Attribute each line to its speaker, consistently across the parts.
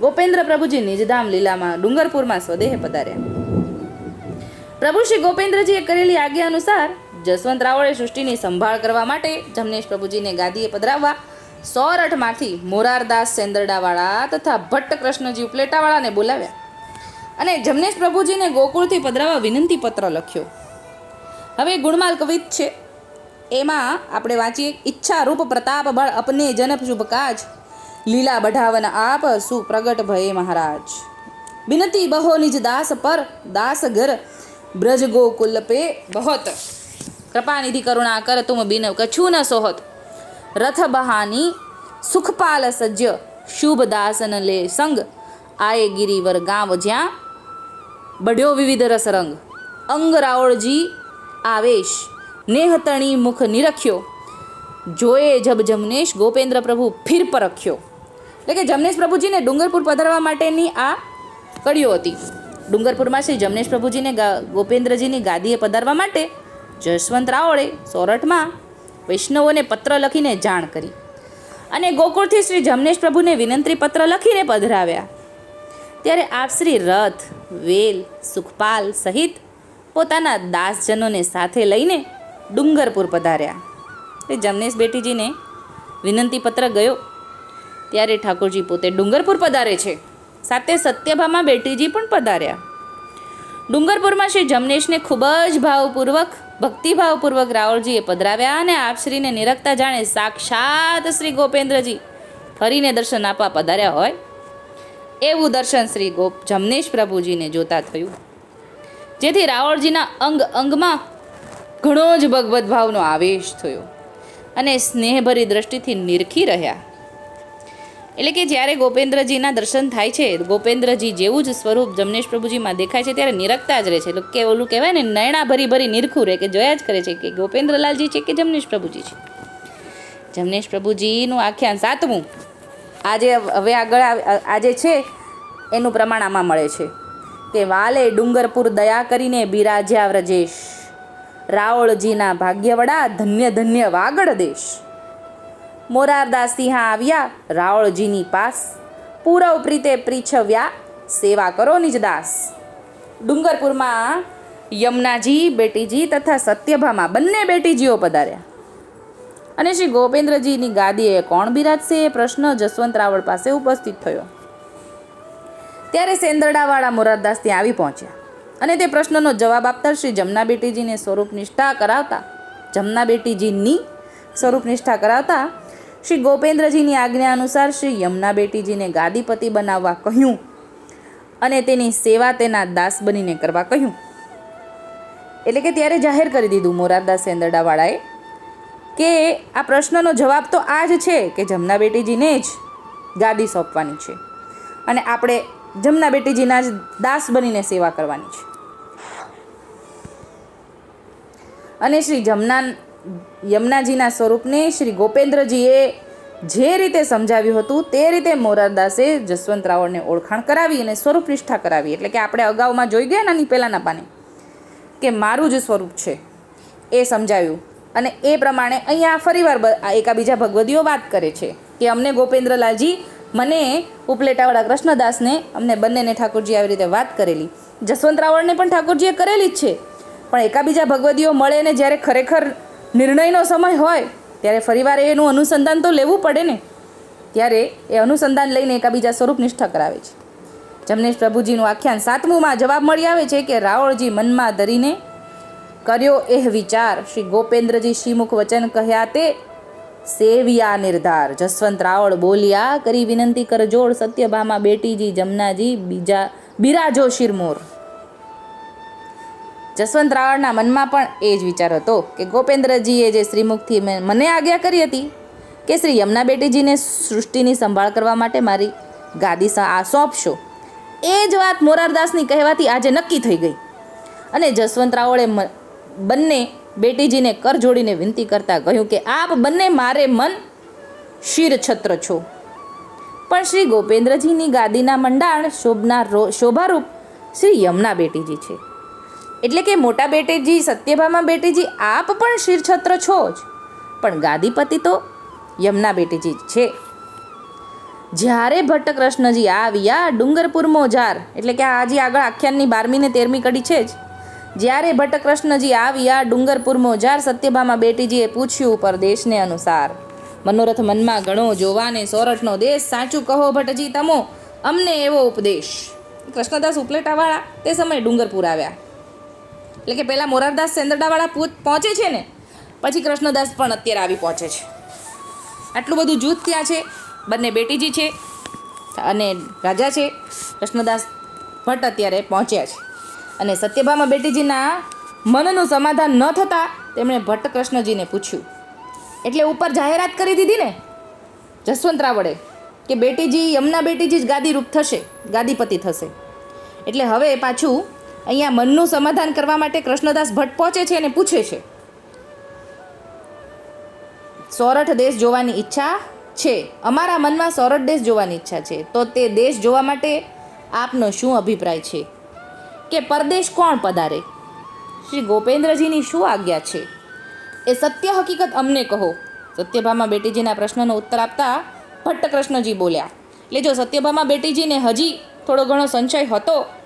Speaker 1: ગોપેન્દ્ર પ્રભુજી નિજધામ લીલામાં ડુંગરપુરમાં સ્વદેહ પધાર્યા. પ્રભુ શ્રી ગોપેન્દ્રજીએ કરેલી આજ્ઞા અનુસાર જસવંત રાવળે સૃષ્ટિની સંભાળ કરવા માટે જમનેશ પ્રભુજીને ગાદીએ પધરાવવા સોરઠમાંથી મોરારદાસ સેંદરડાવાળા તથા ભટ્ટ કૃષ્ણજી ઉપલેટાવાળાને બોલાવ્યા અને જમનેશ પ્રભુજીને ગોકુળથી પધરાવવા વિનંતી પત્ર લખ્યો. હવે ગુણમાલ કવિત છે. એમાં આપણે વાંચીએ ઈચ્છા રૂપ પ્રતાપ બળ અપને જનપ શુભ કાજ લીલા બઢાવન આપ સુપ્રગટ ભયે મહારાજ. બિનતી બહો નિજ દાસ પર દાસ ઘર બ્રજ ગોકુલ પે બહોત કૃપાનિધિ કરુણા કર તુમ બિન કછુ ન સોહત. રથ બહાની સુખપાલ સજ્ય શુભ દાસન લે સંગ. આયે ગિરિવર ગામ જ્યાં બઢ્યો વિવિધ રસરંગ. અંગ રાવળજી આવેશ નેહતણી મુખ નિરખ્યો. જોયે જબ જમનેશ ગોપેન્દ્ર પ્રભુ ફિર પરખ્યો. એટલે કે જમનેશ પ્રભુજીને ડુંગરપુર પધારવા માટેની આ કડીઓ હતી. ડુંગરપુરમાં શ્રી જમનેશ પ્રભુજીને ગોપેન્દ્રજીની ગાદીએ પધારવા માટે જશવંત રાવળે સોરઠમાં વૈષ્ણવોને પત્ર લખીને જાણ કરી. અને ગોકુળથી શ્રી જમનેશ પ્રભુને વિનંતી પત્ર લખીને પધરાવ્યા. ત્યારે આપ શ્રી રથ, વેલ, સુખપાલ સહિત પોતાના દાસજનોને સાથે લઈને ડુંગરપુર પધાર્યા. તે જમનેશ બેટીજીને વિનંતી પત્ર ગયો. ત્યારે ઠાકોરજી પોતે ડુંગરપુર પધારે છે. સાથે સત્યભામાં બેટીજી પણ પધાર્યા. ડુંગરપુરમાં શ્રી જમનેશને ખૂબ જ ભાવપૂર્વક, ભક્તિભાવપૂર્વક રાવળજીએ પધરાવ્યા અને આપશ્રીને નિરખતા જાણે સાક્ષાત શ્રી ગોપેન્દ્રજી ફરીને દર્શન આપવા પધાર્યા હોય, એવું દર્શન શ્રી ગોપ જમનેશ પ્રભુજીને જોતા થયું. જેથી રાવળજીના અંગ અંગમાં ઘણો જ ભગવદ્ ભાવનો આવેશ થયો અને સ્નેહભરી દ્રષ્ટિથી નિરખી રહ્યા. એટલે કે જ્યારે ગોપેન્દ્રજીના દર્શન થાય છે, ગોપેન્દ્રજી જેવું જ સ્વરૂપ જમનેશ પ્રભુજીમાં દેખાય છે, ત્યારે નિરખતા જ રહે છે. કે ઓલું કહેવાય ને નયણા ભરી ભરી નિરખું રહે, કે જોયા જ કરે છે કે ગોપેન્દ્રલાલજી છે કે જમનેશ પ્રભુજી છે. જમનેશ પ્રભુજીનું આખ્યાન સાતમું. આજે હવે આગળ આજે છે, એનું પ્રમાણ આમાં મળે છે. કે વાલે ડુંગરપુર દયા કરીને બિરાજ્યા વ્રજેશ. રાવળજીના ભાગ્યવડા ધન્ય ધન્ય વાગડ દેશ. મોરારદાસ સિંહા આવ્યા, રાવળજીની પાસ. પૂરવ પ્રીતે પ્રીછવ્યા, સેવા કરો નિજદાસ ડુંગરપુરમાં યમુનાજી, બેટીજી તથા સત્યભામા બંને બેટીજીઓ પધાર્યા. અને શ્રી ગોપેન્દ્રજીની ગાદીએ કોણ બિરાજશે એ પ્રશ્ન જસવંત રાવળ પાસે ઉપસ્થિત થયો. ત્યારે સેંદરડાવાળા મોરારદાસ ત્યાં આવી પહોંચ્યા અને તે પ્રશ્નનો જવાબ આપતા શ્રી જમના બેટીજીને સ્વરૂપ નિષ્ઠા કરાવતા, જમના બેટીજીની સ્વરૂપ નિષ્ઠા કરાવતા શ્રી ગોપેન્દ્રજીની આજ્ઞા અનુસાર શ્રી યમુના બેટીજીને ગાદીપતિ બનાવવા કહ્યું અને તેની સેવા તેના દાસ બનીને કરવા કહ્યું. એટલે કે ત્યારે જાહેર કરી દીધું મોરારદાસ સેંદરડાવાળાએ કે આ પ્રશ્નનો જવાબ તો આ જ છે કે જમના બેટીજીને જ ગાદી સોંપવાની છે અને આપણે જમના બેટીજીના જ દાસ બનીને સેવા કરવાની છે. અને શ્રી જમના યમુનાજીના સ્વરૂપને શ્રી ગોપેન્દ્રજીએ જે રીતે સમજાવ્યું હતું તે રીતે મોરારદાસે જસવંત રાવળને ઓળખાણ કરાવી અને સ્વરૂપ નિષ્ઠા કરાવી. એટલે કે આપણે અગાઉમાં જોઈ ગયા નાની પહેલાંના પાને, કે મારું જ સ્વરૂપ છે, એ સમજાવ્યું અને એ પ્રમાણે અહીંયા ફરીવાર એકાબીજા ભગવદીઓ વાત કરે છે, કે અમને ગોપેન્દ્રલાલજી મને ઉપલેટાવાળા કૃષ્ણદાસને અમને બંનેને ઠાકોરજી આવી રીતે વાત કરેલી. જસવંત રાવળને પણ ઠાકોરજીએ કરેલી જ છે. પણ એકાબીજા ભગવદીઓ મળે ને જ્યારે ખરેખર નિર્ણયનો સમય હોય, ત્યારે ફરીવાર એનું અનુસંધાન તો લેવું પડે ને. ત્યારે એ અનુસંધાન લઈને એકાબીજા સ્વરૂપ નિષ્ઠ કરાવે છે. જમનેશ પ્રભુજીનું આખ્યાન સાતમુંમાં જવાબ મળી આવે છે કે રાવળજી મનમાં ધરીને કર્યો એહ વિચાર. શ્રી ગોપેન્દ્રજી શ્રીમુખ વચન કહ્યા તે, સેવ્યા નિર્ધાર. જસવંત રાવળ બોલ્યા, કરી વિનંતી કર જોડ સત્યભામા બેટીજી જમનાજી બીજા, બિરાજો શિરમોર. જસવંત રાવળના મનમાં પણ એ જ વિચાર હતો કે ગોપેન્દ્રજીએ જે શ્રીમુખથી મને આજ્ઞા કરી હતી કે શ્રી યમુના બેટીજીને સૃષ્ટિની સંભાળ કરવા માટે મારી ગાદી આ સોંપશો, એ જ વાત મોરારદાસની કહેવાથી આજે નક્કી થઈ ગઈ. અને જસવંત રાવળે બંને બેટીજીને કર જોડીને વિનંતી કરતા કહ્યું કે આપ બંને મારે મન શિર છત્ર છો. પણ શ્રી ગોપેન્દ્રજીની ગાદીના મંડાણ શોભના શોભારૂપ શ્રી યમુના બેટીજી છે. એટલે કે મોટા બેટેજી, સત્યભામા બેટેજી, આપ પણ શિરછત્ર છો જ. પણ ગાદીપતિ તો યમુના બેટેજી છે. જ્યારે ભટ્ટ કૃષ્ણજી આવ્યા, ડુંગરપુર મોજાર, એટલે કે આજે આગળ આખ્યાનની બારમી ને તેરમી કડી છે જ. જ્યારે ભટ્ટ કૃષ્ણજી આવ્યા, ડુંગરપુર મોજાર, સત્યભામા બેટીજીએ પૂછ્યું પરદેશને અનુસાર, મનોરથ મનમાં ગણો, જોવાને સોરઠનો દેશ, સાચું કહો ભટ્ટજી તમો, અમને એવો ઉપદેશ. કૃષ્ણદાસ ઉપલેટાવાળા તે સમયે ડુંગરપુર આવ્યા. એટલે કે પહેલાં મોરારદાસ સેંદરડાવાળા પહોંચે છે ને, પછી કૃષ્ણદાસ પણ અત્યારે આવી પહોંચે છે. આટલું બધું જૂથ ત્યાં છે, બંને બેટીજી છે અને રાજા છે, કૃષ્ણદાસ ભટ્ટ અત્યારે પહોંચ્યા છે. અને સત્યભામા બેટીજીના મનનું સમાધાન ન થતાં તેમણે ભટ્ટ કૃષ્ણજીને પૂછ્યું. એટલે ઉપર જાહેરાત કરી દીધી ને, જસવંત રાવળે, કે બેટીજી, યમુના બેટીજી જ ગાદીરૂપ થશે, ગાદીપતિ થશે. એટલે હવે પાછું અહીંયા મનનું સમાધાન કરવા માટે કૃષ્ણદાસ ભટ્ટ પહોંચે છે અને પૂછે છે. સોરઠ દેશ જોવાની ઈચ્છા છે. અમારા મનમાં સોરઠ દેશ જોવાની ઈચ્છા છે. તો તે દેશ જોવા માટે આપનો શું અભિપ્રાય છે? કે પરદેશ કોણ પધારે? શ્રી ગોપેન્દ્રજીની શું આજ્ઞા છે? એ સત્ય હકીકત અમને કહો. સત્યભામા બેટીજીના પ્રશ્નનો ઉત્તર આપતા ભટ્ટ કૃષ્ણજી બોલ્યા. એટલે જો સત્યભામા બેટીજીને હજી થોડો ઘણો સંશય હતો.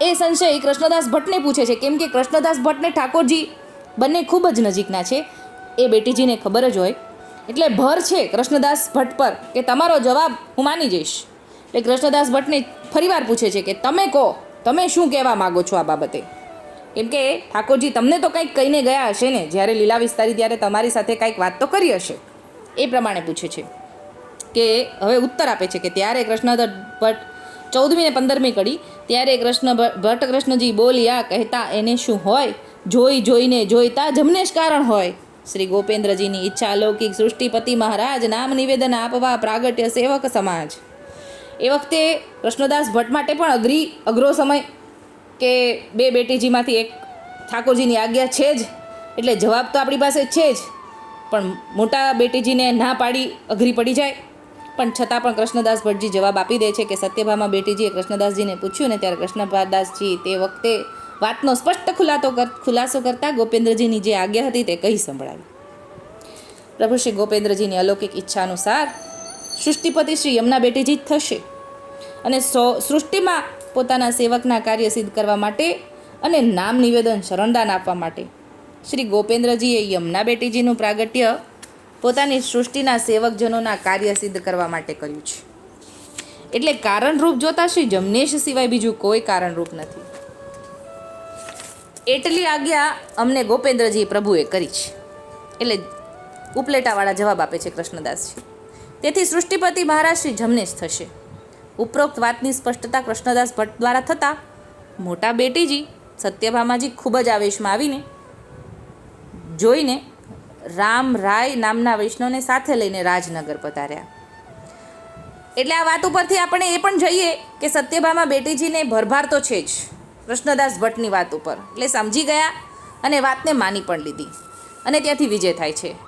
Speaker 1: એ સંશય કૃષ્ણદાસ ભટ્ટને પૂછે છે. કેમ કે કૃષ્ણદાસ ભટ્ટને ઠાકોરજી બંને ખૂબ જ નજીકના છે. એ બેટીજીને ખબર જ હોય. એટલે ભર છે કૃષ્ણદાસ ભટ્ટ પર કે તમારો જવાબ હું માની જઈશ. એટલે કૃષ્ણદાસ ભટ્ટને ફરીવાર પૂછે છે કે તમે કહો, તમે શું કહેવા માગો છો આ બાબતે? કેમ કે ઠાકોરજી તમને તો કંઈક કહીને ગયા હશે ને, જ્યારે લીલા વિસ્તારી ત્યારે તમારી સાથે કંઈક વાત તો કરી હશે. એ પ્રમાણે પૂછે છે કે હવે ઉત્તર આપે છે કે ત્યારે કૃષ્ણદાસ ભટ્ટ ચૌદમી ને પંદરમી કડી, ત્યારે કૃષ્ણ ભટ્ટ કૃષ્ણજી બોલ્યા કહેતા એને શું હોય? જોઈ, જોઈને જોઈતા જમને જ કારણ હોય. શ્રી ગોપેન્દ્રજીની ઈચ્છા અલૌકિક સૃષ્ટિપતિ મહારાજ નામ નિવેદન આપવા પ્રાગટ્ય સેવક સમાજ. એ વખતે કૃષ્ણદાસ ભટ્ટ માટે પણ અઘરી, અઘરો સમય કે બે બેટીજીમાંથી એક ઠાકોરજીની આજ્ઞા છે જ, એટલે જવાબ તો આપણી પાસે છે જ, પણ મોટા બેટીજીને ના પાડી અઘરી પડી જાય. પણ છતાં પણ કૃષ્ણદાસ ભટ્ટજી જવાબ આપી દે છે કે સત્યભામા બેટીજીએ કૃષ્ણદાસજીને પૂછ્યું ને ત્યારે કૃષ્ણદાસજી તે વખતે વાતનો સ્પષ્ટ ખુલાતો ખુલાસો કરતા ગોપેન્દ્રજીની જે આજ્ઞા હતી તે કહી સંભળાવી. પ્રભુ શ્રી ગોપેન્દ્રજીની અલૌકિક ઈચ્છા અનુસાર સૃષ્ટિપતિ શ્રી યમુના બેટીજી જ થશે અને સો, સૃષ્ટિમાં પોતાના સેવકના કાર્ય સિદ્ધ કરવા માટે અને નામ નિવેદન શરણદાન આપવા માટે. શ્રી ગોપેન્દ્રજીએ યમુના બેટીજીનું પ્રાગટ્ય પોતાની સૃષ્ટિના સેવકજનોના કાર્ય સિદ્ધ કરવા માટે કર્યું છે. એટલે કારણરૂપ જોતા શ્રી જમનેશ સિવાય બીજું કોઈ કારણરૂપ નથી. એટલી આજ્ઞા અમને ગોપેન્દ્રજી પ્રભુએ કરી છે. એટલે ઉપલેટાવાળા જવાબ આપે છે કૃષ્ણદાસજી. તેથી સૃષ્ટિપતિ મહારાજ શ્રી જમનેશ થશે. ઉપરોક્ત વાતની સ્પષ્ટતા કૃષ્ણદાસ ભટ્ટ દ્વારા થતાં મોટા બેટીજી સત્યભામાજી ખૂબ જ આવેશમાં આવીને જોઈને રામ રાય નામના વૈષ્ણવને સાથે લઈને રાજનગર પધાર્યા. એટલે આ વાત ઉપરથી આપણે એ પણ જઈએ કે સત્યભામા બેટીજીને ભરભાર તો છે જ, કૃષ્ણદાસ ભટ્ટની વાત ઉપર. એટલે સમજી ગયા અને વાતને માની પણ લીધી. અને ત્યાંથી વિજય થાય છે.